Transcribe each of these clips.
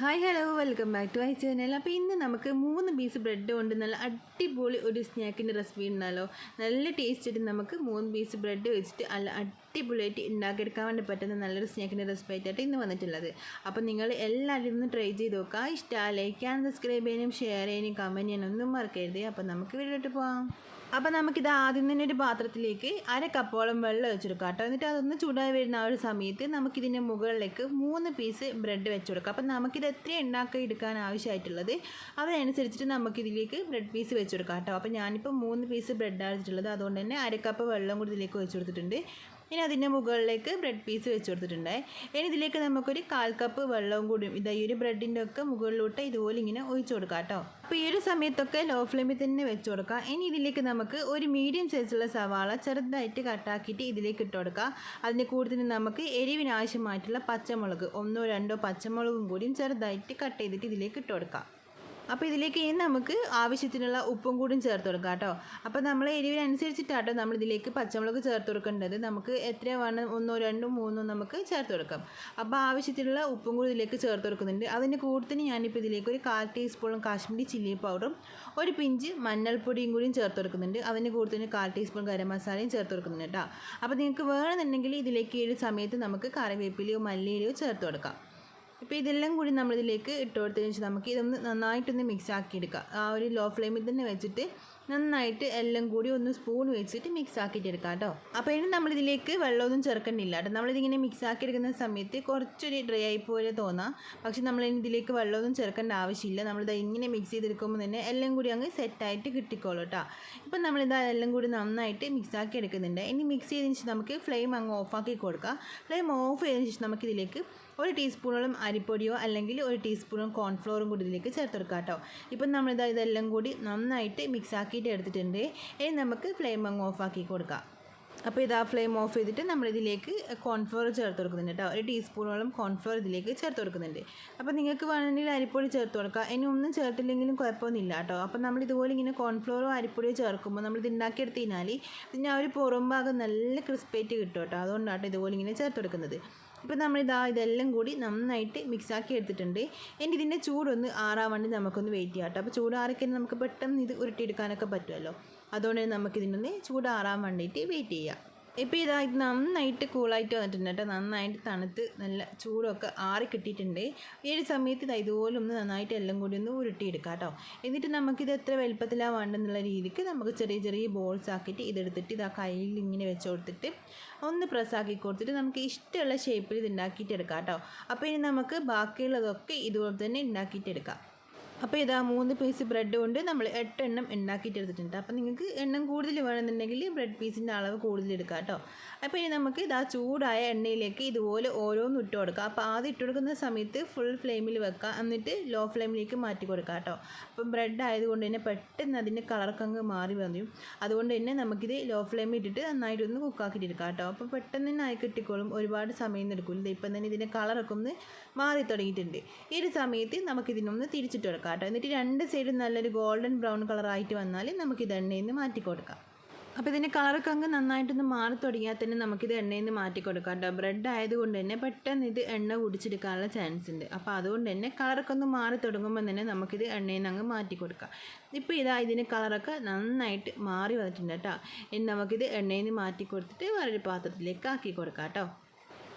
Hi hello welcome back to my channel അപ്പോൾ ഇന്ന് നമുക്ക് മൂന്ന് പീസ് ബ്രെഡ് കൊണ്ട് നല്ല അടിപൊളി ഒരു സ്നാക്കിന്റെ റെസിപ്പി ഉണ്ടല്ലോ. നല്ല ടേസ്റ്റ് ആയിട്ട് നമുക്ക് മൂന്ന് പീസ് ബ്രെഡ് വെച്ചിട്ട് നല്ല അടിപൊളിയായിട്ട് ഉണ്ടാക്കിയെടുക്കാൻ വേണ്ടി പറ്റുന്ന നല്ലൊരു സ്നാക്കിന്റെ റെസിപ്പി ആയിട്ടാണ് ഇന്ന് വന്നിട്ടുള്ളത്. അപ്പോൾ നിങ്ങൾ എല്ലാവരും ഇന്ന് ട്രൈ ചെയ്ത് നോക്കുക. ഇഷ്ടമാണ് ലൈക്ക് ചെയ്യാനും സബ്സ്ക്രൈബ് ചെയ്യാനും ഷെയർ ചെയ്യാനും കമന്റ് ചെയ്യാനും ഒന്നും മറക്കരുത്. അപ്പോൾ നമുക്ക് വീട്ടിലോട്ട് പോകാം അപ്പോൾ നമുക്കിത് ആദ്യം തന്നെ ഒരു പാത്രത്തിലേക്ക് അര കപ്പോളം വെള്ളം ഒഴിച്ചെടുക്കാം കേട്ടോ. എന്നിട്ട് അതൊന്ന് ചൂടായി വരുന്ന ആ ഒരു സമയത്ത് നമുക്കിതിന്റെ മുകളിലേക്ക് മൂന്ന് പീസ് ബ്രെഡ് വെച്ച് കൊടുക്കാം അപ്പം നമുക്കിത് എത്ര ഉണ്ടാക്കി എടുക്കാൻ ആവശ്യമായിട്ടുള്ളത് അതിനനുസരിച്ചിട്ട് നമുക്കിതിലേക്ക് ബ്രെഡ് പീസ് വെച്ച് കൊടുക്കാം കേട്ടോ. അപ്പോൾ ഞാനിപ്പോൾ മൂന്ന് പീസ് ബ്രെഡാണ് വെച്ചിട്ടുള്ളത് അതുകൊണ്ട് തന്നെ അര കപ്പ് വെള്ളം കൂടി ഇതിലേക്ക് വെച്ച് കൊടുത്തിട്ടുണ്ട്. ഇനി അതിന്റെ മുകളിലേക്ക് ബ്രെഡ് പീസ് വെച്ച് കൊടുത്തിട്ടുണ്ട്. ഇനി ഇതിലേക്ക് നമുക്കൊരു കാൽ കപ്പ് വെള്ളവും കൂടി ഇതാ ഈ ഒരു ബ്രെഡിന്റെ ഒക്കെ മുകളിലോട്ട് ഇതുപോലെ ഇങ്ങനെ ഒഴിച്ചു കൊടുക്കാം കേട്ടോ. അപ്പോൾ ഈ ഒരു സമയത്തൊക്കെ ലോ ഫ്ലെയിമിൽ തന്നെ വെച്ച് കൊടുക്കാം. ഇനി ഇതിലേക്ക് നമുക്ക് ഒരു മീഡിയം സൈസുള്ള സവാള ചെറുതായിട്ട് കട്ടാക്കിയിട്ട് ഇതിലേക്ക് ഇട്ട് കൊടുക്കാം. അതിന്റെ കൂടുതൽ നമുക്ക് എരിവിനാവശ്യമായിട്ടുള്ള പച്ചമുളക് ഒന്നോ രണ്ടോ പച്ചമുളകും കൂടിയും ചെറുതായിട്ട് കട്ട് ചെയ്തിട്ട് ഇതിലേക്ക് ഇട്ട് കൊടുക്കാം. അപ്പോൾ ഇതിലേക്ക് ഇനി നമുക്ക് ആവശ്യത്തിനുള്ള ഉപ്പും കൂടിയും ചേർത്ത് കൊടുക്കാം കേട്ടോ. അപ്പോൾ നമ്മൾ എരിവിനനുസരിച്ചിട്ടാട്ടോ നമ്മൾ ഇതിലേക്ക് പച്ചമുളക് ചേർത്ത് കൊടുക്കേണ്ടത്. നമുക്ക് എത്ര വേണം ഒന്നോ രണ്ടോ മൂന്നോ നമുക്ക് ചേർത്ത് കൊടുക്കാം. അപ്പോൾ ആവശ്യത്തിനുള്ള ഉപ്പും കൂടി ഇതിലേക്ക് ചേർത്ത് കൊടുക്കുന്നുണ്ട്. അതിന്റെ കൂടുതൽ ഞാനിപ്പോൾ ഇതിലേക്ക് ഒരു കാൽ ടീസ്പൂണും കാശ്മീരി ചില്ലി പൗഡറും ഒരു പിഞ്ച് മഞ്ഞൾപ്പൊടിയും കൂടിയും ചേർത്ത് കൊടുക്കുന്നുണ്ട്. അതിന് കൂടുതൽ കാൽ ടീസ്പൂൺ ഗരം മസാലയും ചേർത്ത് കൊടുക്കുന്നുണ്ട് കേട്ടോ. അപ്പോൾ നിങ്ങൾക്ക് വേണമെന്നുണ്ടെങ്കിൽ ഇതിലേക്ക് ഈ സമയത്ത് നമുക്ക് കറിവേപ്പിലയോ മല്ലിയിലയോ ചേർത്ത് കൊടുക്കാം. ഇപ്പോൾ ഇതെല്ലാം കൂടി നമ്മളിതിലേക്ക് ഇട്ട് കൊടുത്തതിന് ശേഷം നമുക്ക് ഇതൊന്ന് നന്നായിട്ടൊന്ന് മിക്സ് ആക്കി എടുക്കുക ആ ഒരു ലോ ഫ്ലെയിമിൽ തന്നെ വെച്ചിട്ട് നന്നായിട്ട് എല്ലാം കൂടി ഒന്ന് സ്പൂൺ വെച്ചിട്ട് മിക്സ് ആക്കിയിട്ട് എടുക്കാം കേട്ടോ. അപ്പോൾ ഇനി നമ്മളിതിലേക്ക് വെള്ളമൊന്നും ചേർക്കണ്ടില്ല കേട്ടോ. നമ്മളിതിങ്ങനെ മിക്സ് ആക്കി എടുക്കുന്ന സമയത്ത് കുറച്ചൊരു ഡ്രൈ ആയി പോലെ തോന്നാം. പക്ഷെ നമ്മൾ ഇതിലേക്ക് വെള്ളമൊന്നും ചേർക്കേണ്ട ആവശ്യമില്ല. നമ്മളിത് ഇങ്ങനെ മിക്സ് ചെയ്തെടുക്കുമ്പോൾ തന്നെ എല്ലാം കൂടി അങ്ങ് സെറ്റായിട്ട് കിട്ടിക്കോളൂ കേട്ടോ. ഇപ്പം നമ്മളിത് എല്ലാം കൂടി നന്നായിട്ട് മിക്സ് ആക്കി എടുക്കുന്നുണ്ട് ഇനി മിക്സ് ചെയ്തതിന് ശേഷം നമുക്ക് ഫ്ലെയിം അങ്ങ് ഓഫാക്കി കൊടുക്കാം. ഫ്ലെയിം ഓഫ് ചെയ്തതിന് ശേഷം നമുക്കിതിലേക്ക് ഒരു ടീസ്പൂണോളം അരിപ്പൊടിയോ അല്ലെങ്കിൽ ഒരു ടീസ്പൂണും കോൺഫ്ലോറും കൂടി ഇതിലേക്ക് ചേർത്ത് കൊടുക്കാം കേട്ടോ. ഇപ്പം നമ്മളിത് ഇതെല്ലാം കൂടി നന്നായിട്ട് മിക്സ് ആക്കിയിട്ട് എടുത്തിട്ടുണ്ട്. ഇനി നമുക്ക് ഫ്ലെയിം അങ്ങ് ഓഫ് ആക്കി കൊടുക്കാം. അപ്പോൾ ഇതാ ഫ്ലെയിം ഓഫ് ചെയ്തിട്ട് നമ്മളിതിലേക്ക് കോൺഫ്ലോർ ചേർത്ത് കൊടുക്കുന്നുണ്ട് കേട്ടോ. ഒരു ടീസ്പൂണോളം കോൺഫ്ലോർ ഇതിലേക്ക് ചേർത്ത് കൊടുക്കുന്നുണ്ട്. അപ്പോൾ നിങ്ങൾക്ക് വേണമെങ്കിൽ അരിപ്പൊടി ചേർത്ത് കൊടുക്കാം. ഇനി ഒന്നും ചേർത്തില്ലെങ്കിലും കുഴപ്പമൊന്നുമില്ല കേട്ടോ. അപ്പോൾ നമ്മൾ ഇതുപോലെ ഇങ്ങനെ കോൺഫ്ലോറോ അരിപ്പൊടിയോ ചേർക്കുമ്പോൾ നമ്മൾ ഇത് ഉണ്ടാക്കിയെടുത്ത് കഴിഞ്ഞാൽ പിന്നെ ആ ഒരു പുറം ഭാഗം നല്ല ക്രിസ്പേറ്റ് കിട്ടും കേട്ടോ. അതുകൊണ്ടാണ് ഇതുപോലെ ഇങ്ങനെ ചേർത്ത് കൊടുക്കുന്നത്. ഇപ്പോൾ നമ്മളിതാ ഇതെല്ലാം കൂടി നന്നായിട്ട് മിക്സാക്കി എടുത്തിട്ടുണ്ട്. എന്റെ ഇതിന്റെ ചൂടൊന്ന് ആറാൻ നമുക്കൊന്ന് വെയിറ്റ് ചെയ്യാം കേട്ടോ. അപ്പോൾ ചൂട് ആറിക്കഴിഞ്ഞാൽ നമുക്ക് പെട്ടെന്ന് ഇത് ഉരുട്ടിയെടുക്കാനൊക്കെ പറ്റുമല്ലോ. അതുകൊണ്ട് തന്നെ നമുക്കിതിനൊന്ന് ചൂടാറാൻ വേണ്ടിയിട്ട് വെയിറ്റ് ചെയ്യാം. ഇപ്പോൾ ഇതാ ഇത് നന്നായിട്ട് കൂളായിട്ട് വന്നിട്ടുണ്ട് കേട്ടോ. നന്നായിട്ട് തണുത്ത് നല്ല ചൂടൊക്കെ ആറി കിട്ടിയിട്ടുണ്ട്. ഈ ഒരു സമയത്ത് ഇതാ ഇതുപോലെ ഒന്ന് നന്നായിട്ട് എല്ലാം കൂടി ഒന്ന് ഉരുട്ടിയെടുക്കാം കേട്ടോ. എന്നിട്ട് നമുക്കിത് എത്ര വലുപ്പത്തിലാണ് വേണ്ടെന്നുള്ള രീതിക്ക് നമുക്ക് ചെറിയ ചെറിയ ബോൾസ് ആക്കിയിട്ട് ഇതെടുത്തിട്ട് ഇതാ കയ്യിൽ ഇങ്ങനെ വെച്ച് കൊടുത്തിട്ട് ഒന്ന് പ്രസ്സാക്കി കൊടുത്തിട്ട് നമുക്ക് ഇഷ്ടമുള്ള ഷേപ്പിൽ ഇത് ഉണ്ടാക്കിയിട്ടെടുക്കാം കേട്ടോ. അപ്പോൾ ഇനി നമുക്ക് ബാക്കിയുള്ളതൊക്കെ ഇതുപോലെ തന്നെ ഉണ്ടാക്കിയിട്ട് എടുക്കാം. അപ്പോൾ ഇതാ മൂന്ന് പീസ് ബ്രെഡ് കൊണ്ട് നമ്മൾ എട്ട് എണ്ണം ഉണ്ടാക്കിയിട്ട് എടുത്തിട്ടുണ്ട്. അപ്പോൾ നിങ്ങൾക്ക് എണ്ണം കൂടുതൽ വേണമെന്നുണ്ടെങ്കിൽ ബ്രെഡ് പീസിന്റെ അളവ് കൂടുതൽ എടുക്കാം കേട്ടോ. അപ്പോൾ ഇനി നമുക്ക് ഇതാ ചൂടായ എണ്ണയിലേക്ക് ഇതുപോലെ ഓരോന്ന് ഇട്ട് കൊടുക്കുക അപ്പോൾ ആദ്യം ഇട്ട് കൊടുക്കുന്ന സമയത്ത് ഫുൾ ഫ്ലെയിമിൽ വെക്കുക എന്നിട്ട് ലോ ഫ്ലെയിമിലേക്ക് മാറ്റി കൊടുക്കാം കേട്ടോ. അപ്പം ബ്രെഡ് ആയതുകൊണ്ട് തന്നെ പെട്ടെന്ന് അതിന്റെ കളറൊക്കെ അങ്ങ് മാറി വന്നു. അതുകൊണ്ട് തന്നെ നമുക്കിത് ലോ ഫ്ലെയിമിൽ ഇട്ടിട്ട് നന്നായിട്ടൊന്ന് കുക്കാക്കിയിട്ട് എടുക്കാം കേട്ടോ. അപ്പോൾ പെട്ടെന്ന് തന്നെ ആയി കിട്ടിക്കോളും. ഒരുപാട് സമയം എടുക്കില്ല ഇപ്പം തന്നെ ഇതിന്റെ കളറൊക്കെ ഒന്ന് മാറി തുടങ്ങിയിട്ടുണ്ട്. ഈ ഒരു സമയത്ത് നമുക്കിതിനൊന്ന് തിരിച്ചിട്ട് കൊടുക്കാം. കേട്ടോ എന്നിട്ട് രണ്ട് സൈഡും നല്ലൊരു ഗോൾഡൻ ബ്രൗൺ കളറായിട്ട് വന്നാൽ നമുക്കിത് എണ്ണയിൽ നിന്ന് മാറ്റി കൊടുക്കാം. അപ്പോൾ ഇതിന്റെ കളറൊക്കെ അങ്ങ് നന്നായിട്ടൊന്ന് മാറി തുടങ്ങിയാൽ തന്നെ നമുക്കിത് എണ്ണയിൽ നിന്ന് മാറ്റി കൊടുക്കാം കേട്ടോ. ബ്രെഡ് ആയതുകൊണ്ട് തന്നെ പെട്ടെന്ന് ഇത് എണ്ണ കുടിച്ചെടുക്കാനുള്ള ചാൻസ് ഉണ്ട്. അപ്പോൾ അതുകൊണ്ട് തന്നെ കളറൊക്കെ ഒന്ന് മാറി തുടങ്ങുമ്പോൾ തന്നെ നമുക്കിത് എണ്ണയിൽ നിന്ന് അങ്ങ് മാറ്റി കൊടുക്കാം. ഇപ്പോൾ ഇതാ ഇതിന്റെ കളറൊക്കെ നന്നായിട്ട് മാറി വന്നിട്ടുണ്ട് കേട്ടോ. ഇനി നമുക്കിത് എണ്ണയിൽ നിന്ന് മാറ്റി കൊടുത്തിട്ട് വേറൊരു പാത്രത്തിലേക്ക് ആക്കി കൊടുക്കാം കേട്ടോ.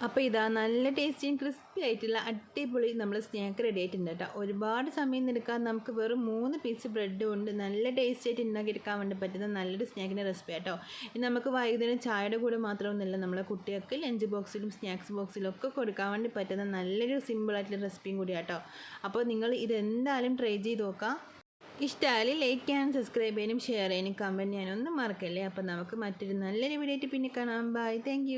അപ്പോൾ ഇതാ നല്ല ടേസ്റ്റിയും ക്രിസ്പി ആയിട്ടുള്ള അടിപൊളി നമ്മൾ സ്നാക്ക് റെഡി ആയിട്ടുണ്ട് കേട്ടോ. ഒരുപാട് സമയം എടുക്കാൻ നമുക്ക് വെറും മൂന്ന് പീസ് ബ്രെഡ് കൊണ്ട് നല്ല ടേസ്റ്റ് ആയിട്ട് ഉണ്ടാക്കിയെടുക്കാൻ വേണ്ടി പറ്റുന്ന നല്ലൊരു സ്നാക്കിന്റെ റെസിപ്പി കേട്ടോ ഇനി നമുക്ക് വൈകുന്നേരം ചായയുടെ കൂടെ മാത്രമൊന്നുമില്ല നമ്മളെ കുട്ടികൾക്ക് ലഞ്ച് ബോക്സിലും സ്നാക്സ് ബോക്സിലും ഒക്കെ കൊടുക്കാൻ വേണ്ടി പറ്റുന്ന നല്ലൊരു സിമ്പിളായിട്ടുള്ള റെസിപ്പിയും കൂടി കേട്ടോ അപ്പോൾ നിങ്ങൾ ഇതെന്തായാലും ട്രൈ ചെയ്ത് നോക്കാം. ഇഷ്ടമായാലും ലൈക്ക് ചെയ്യാനും സബ്സ്ക്രൈബ് ചെയ്യാനും ഷെയർ ചെയ്യാനും കമന്റ് ചെയ്യാനും ഒന്നും മറക്കല്ലേ? അപ്പോൾ നമുക്ക് മറ്റൊരു നല്ലൊരു വീഡിയോ ആയിട്ട് പിന്നെ കാണാം. Bye thank